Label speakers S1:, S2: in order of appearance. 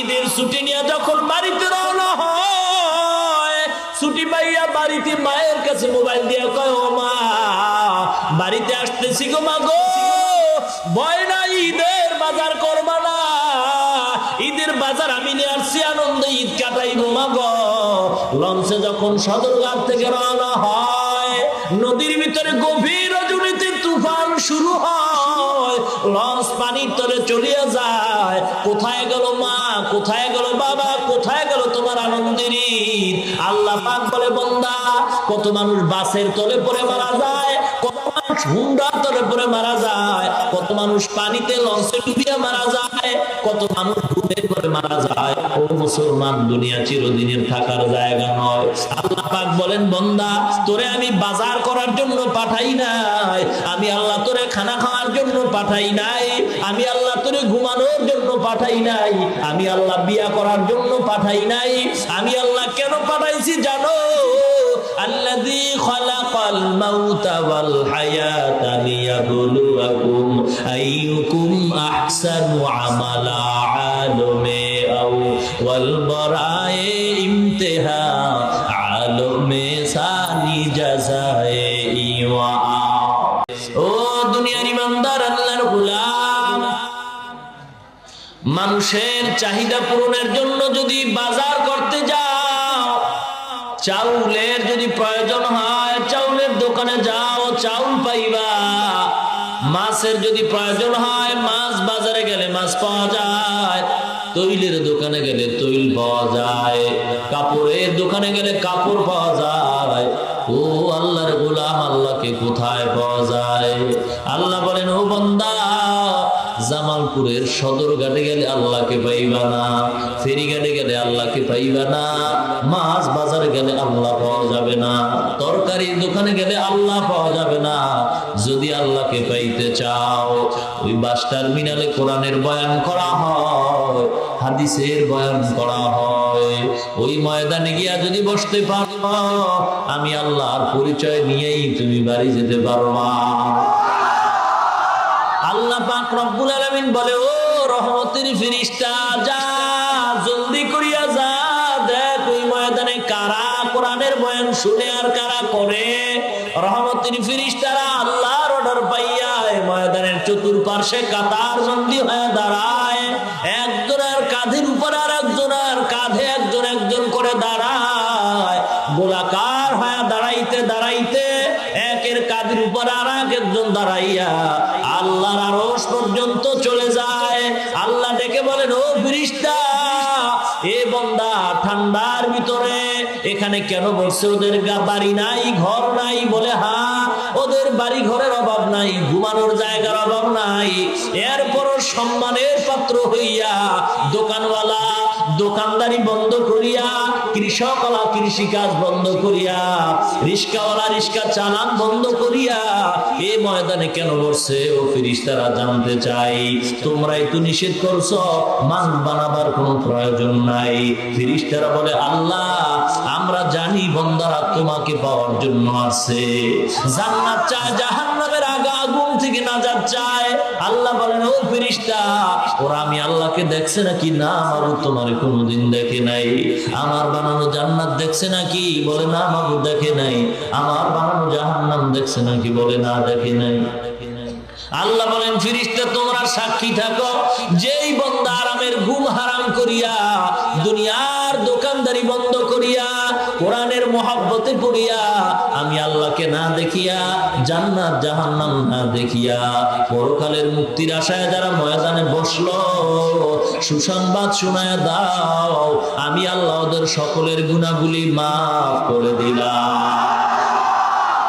S1: ঈদের ছুটি নিয়ে যখন বাড়িতে রওনা হয়, ছুটি পাইয়া বাড়িতে মায়ের কাছে মোবাইল দিয়ে কয়, ও মা, বাড়িতে আসতেছি গো মা গো। ভয় না ঈদের বাজার করবা না। ঈদের বাজার আমি নিয়ে আসছি, আনন্দে ঈদ কাটাইব মা গো। লঞ্চে যখন সদরঘাট থেকে রওনা হয়, নদীর ভিতরে গভীর অজুনীতি তুফান শুরু হয়। লঞ্চ পানির তরে চলিয়া যায়। কোথায় গেল মা কোথায় গেল বাবা? কোথায় গেল তোমার আনন্দের আল্লাহ পাক বলে, বন্দা, কত মানুষ বাসের তলে পড়ে মারা যায় মারা যায়। কত মানুষ পানিতে লঞ্চে ডুবিয়ে মারা যায়, কত মানুষ ডুবে করে মারা যায়। ও মুসলমান, দুনিয়া চিরদিনের থাকার জায়গা নয়। আল্লাহ পাক বলেন, বন্দা, তোরে আমি বাজার করার জন্য পাঠাই নাই। আমি আল্লাহ তোরে খানা খাওয়ার জন্য পাঠাই নাই। আমি আল্লাহ তোরে ঘুমানোর জন্য পাঠাই নাই। আমি আল্লাহ বিয়া করার জন্য পাঠাই নাই। আমি আল্লাহ কেন পাঠাইছি জানো? আল্লাযী খালাকাল মাউতা ওয়াল হায়াতা লিয়াবলুয়াকুম ও দুনিয়ার মানুষের চাহিদা পূরণের জন্য যদি বাজার করতে যায় চাউলের যদি প্রয়োজন হয়, চাউলের দোকানে যাও, চাউল পাইবা। মাছের যদি প্রয়োজন হয়, মাছ বাজারে গেলে মাছ পাওয়া যায়। তৈলের দোকানে গেলে তৈল পাওয়া যায়। কাপড়ের দোকানে গেলে কাপড় পাওয়া যায়। সদর ঘাটে গেলে আল্লাহকে পাইবা না ফেরিঘাটে গেলে আল্লাহকে পাইবা না, মাছ বাজারে গেলে আল্লাহ পাওয়া যাবে না, তরকারির দোকানে গেলে আল্লাহ পাওয়া যাবে না। যদি আল্লাহকে পাইতে চাও, ওই বাস টার্মিনালে কোরআনের বয়ান করা হয়, হাদিসের বয়ান করা হয়। ওই ময়দানে গিয়া যদি বসতে পারো, আমি আল্লাহর পরিচয় নিয়েই তুমি বাড়ি যেতে পারবা। আল্লাহ পাক রব্বুল আলামিন বলে, ও রহমতের ফিরিস্তা, যা জলদি করিয়া যা, দেখ ওই ময়দানে কারা কোরআনের বয়ান শুনে আর কারা করে। রহমতের ফিরিস্তারা আল্লাহর অর্ডার পাইয়া ময়দানের চতুর্পার্শ্বে কাতার বন্দি হয়ে দাঁড়ায়। একজনের কাঁধের উপর আর একজনের কাঁধে একজন একজন করে দাঁড়ায়। গোলাকার হয়ে দাঁড়াইতে দাঁড়াইতে একের কাঁধের উপর আর এক একজন দাঁড়াইয়া আল্লাহর আরশ পর্যন্ত চলে যায়। এখানে কেন বলছে? ওদের বাড়ি নাই, ঘর নাই বলে, হা, ওদের বাড়ি ঘরের অভাব নাই, ঘুমানোর জায়গার অভাব নাই। এরপর সম্মানের পাত্র হইয়া দোকানওয়ালা, দোকানদারি বন্ধ করিয়া, কৃষকওয়ালা কৃষিকাজ বন্ধ করিয়া, রিস্কাওয়ালা রিস্কা চালান বন্ধ করিয়া এ ময়দানে কেন বসছে ও ফিরিস্তারা জানতে চাই। তোমরাই তো নিষেধ করছ, মান বানাবার কোনো প্রয়োজন নাই। ফিরিস্তারা বলে, আল্লাহ, আমরা জানি বন্দারা তোমাকে পাওয়ার জন্য আছে। জান্নাত চায় জাহান্নামের আগা থেকে নাজাত চায়। আল্লাহ বলেন, ও ফিরিস্তা, ওরা আমি আল্লাহকে দেখছে নাকি? না আমারও তোমার কোনোদিন দেখে নাই। আমার বানানো জান্নাত দেখছে নাকি? বলে, না আমারও দেখে নাই। আমার বানানো জাহান্নাম দেখছে নাকি? বলে, না, দেখে নাই। আল্লাহ বলেন, ফিরিস্তা, তোমরা সাক্ষী থাকো। যেই বন্দা আরামের ঘুম হারাম করিয়া দুনিয়ার দোকানদারি বন্ধ কোরআনের মহাব্বতে পড়িয়া আমি আল্লাহকে না দেখিয়া, জান্নাত, জাহান্নাম না দেখিয়া পরকালের মুক্তির আশায় যারা ময়দানে বসল, সুসংবাদ শোনায় দাও, আমি আল্লাহ ওদের সকলের গুণাগুলি মাফ করে দিলাম।